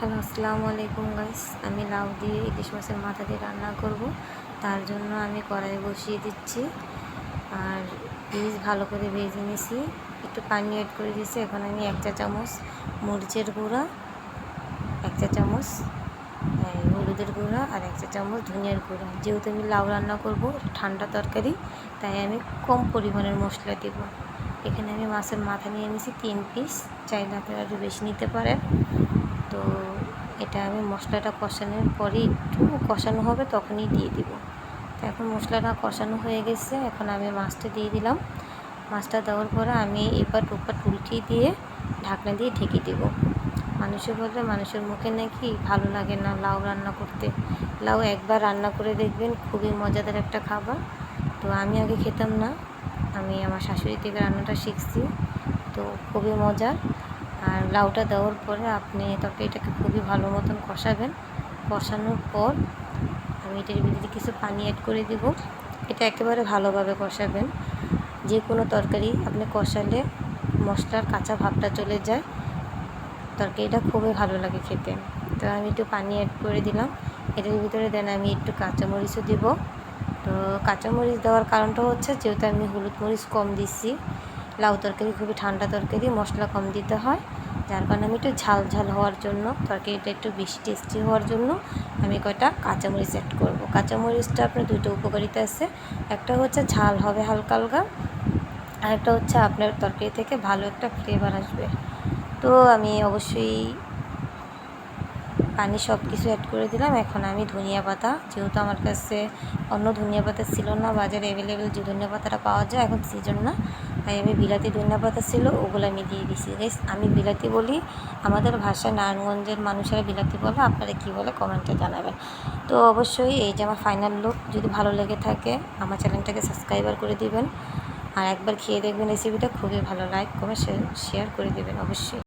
Hello, আসসালামু আলাইকুম guys আমি লাউ দিয়ে ইলিশ মাছের মাথা দিয়ে রান্না করব। তার জন্য আমি কড়াই বসিয়ে দিচ্ছি। আর পিস ভালো করে ভেজে নিয়েছি একটু পানি অ্যাড করে দিয়েছি। এখন আমি এক চা চামচ মরিচের গুঁড়া, এক চা চামচ হলুদের গুঁড়া আর এক চা চামচ ধনিয়ার গুঁড়া। যেহেতু আমি লাউ রান্না করব, ঠান্ডা তরকারি, তাই আমি কম পরিমাণের মশলা দেব। এখানে আমি মাছের মাথা নিয়ে নিয়েছি তিন পিস চাইলে আপনারা একটু বেশি নিতে পারেন। তো এটা আমি মশলাটা কষানোর পরে একটু কষানো হবে, তখনই দিয়ে দিব। তো এখন মশলাটা কষানো হয়ে গেছে, এখন আমি মাছটা দিয়ে দিলাম। মাছটা দেওয়ার পরে আমি এবার ওপার উল্টিয়ে দিয়ে ঢাকনা দিয়ে ঢেকে দেবো। মানুষে বলে মানুষের মুখে নাকি ভালো লাগে না লাউ রান্না করতে? লাউ একবার রান্না করে দেখবেন, খুবই মজাদার একটা খাবার। তো আমি আগে খেতাম না, আমি আমার শাশুড়ি থেকে রান্নাটা শিখছি, তো খুবই মজার। আর লাউটা দেওয়ার পরে আপনি তরকারিটাকে খুবই ভালো মতন কষাবেন। কষানোর পর আমি এটার ভিতরে কিছু পানি অ্যাড করে দেব। এটা একেবারে ভালোভাবে কষাবেন। যে কোনো তরকারি আপনি কষালে মশলার কাঁচা ভাবটা চলে যায়। তরকারিটা খুবই ভালো লাগে খেতে। তো আমি একটু পানি অ্যাড করে দিলাম। এটার ভিতরে দেন আমি একটু কাঁচামরিচও দিব। তো কাঁচামরিচ দেওয়ার কারণটা হচ্ছে যেহেতু আমি হলুদ মরিচ কম দিচ্ছি লাউ তরকারি, খুবই ঠান্ডা তরকারি, মশলা কম দিতে হয়। যার কারণে আমি একটু ঝাল ঝাল হওয়ার জন্য, তরকারিটা একটু বেশি টেস্টি হওয়ার জন্য আমি কয়টা কাঁচামরিচ অ্যাড করব। কাঁচামরিচটা আপনার দুটো উপকারিতা আছে। একটা হচ্ছে ঝাল হবে হালকা হালকা, আর একটা হচ্ছে আপনার তরকারি থেকে ভালো একটা ফ্লেভার আসবে। তো আমি অবশ্যই পানি সব কিছু অ্যাড করে দিলাম। এখন আমি ধনিয়া পাতা, যেহেতু আমার কাছে অন্য ধনিয়া পাতা ছিল না, বাজারে অ্যাভেলেবেল যে ধনিয়া পাতাটা পাওয়া যায়, এখন সিজন না, তাই আমি বিলাতি ধনিয়া পাতা ছিল, ওগুলো আমি দিয়ে দিছি। গাইস আমি বিলাতি বলি, আমাদের ভাষায় নারায়ণগঞ্জের মানুষেরা বিলাতি বলে, আপনারা কী বলে কমেন্টে জানাবেন। তো অবশ্যই এই যে আমার ফাইনাল লুক যদি ভালো লেগে থাকে, আমার চ্যানেলটাকে সাবস্ক্রাইবার করে দিবেন। আর একবার খেয়ে দেখবেন রেসিপিটা খুবই ভালো। লাইক কমেন্ট শেয়ার করে দেবেন, অবশ্যই।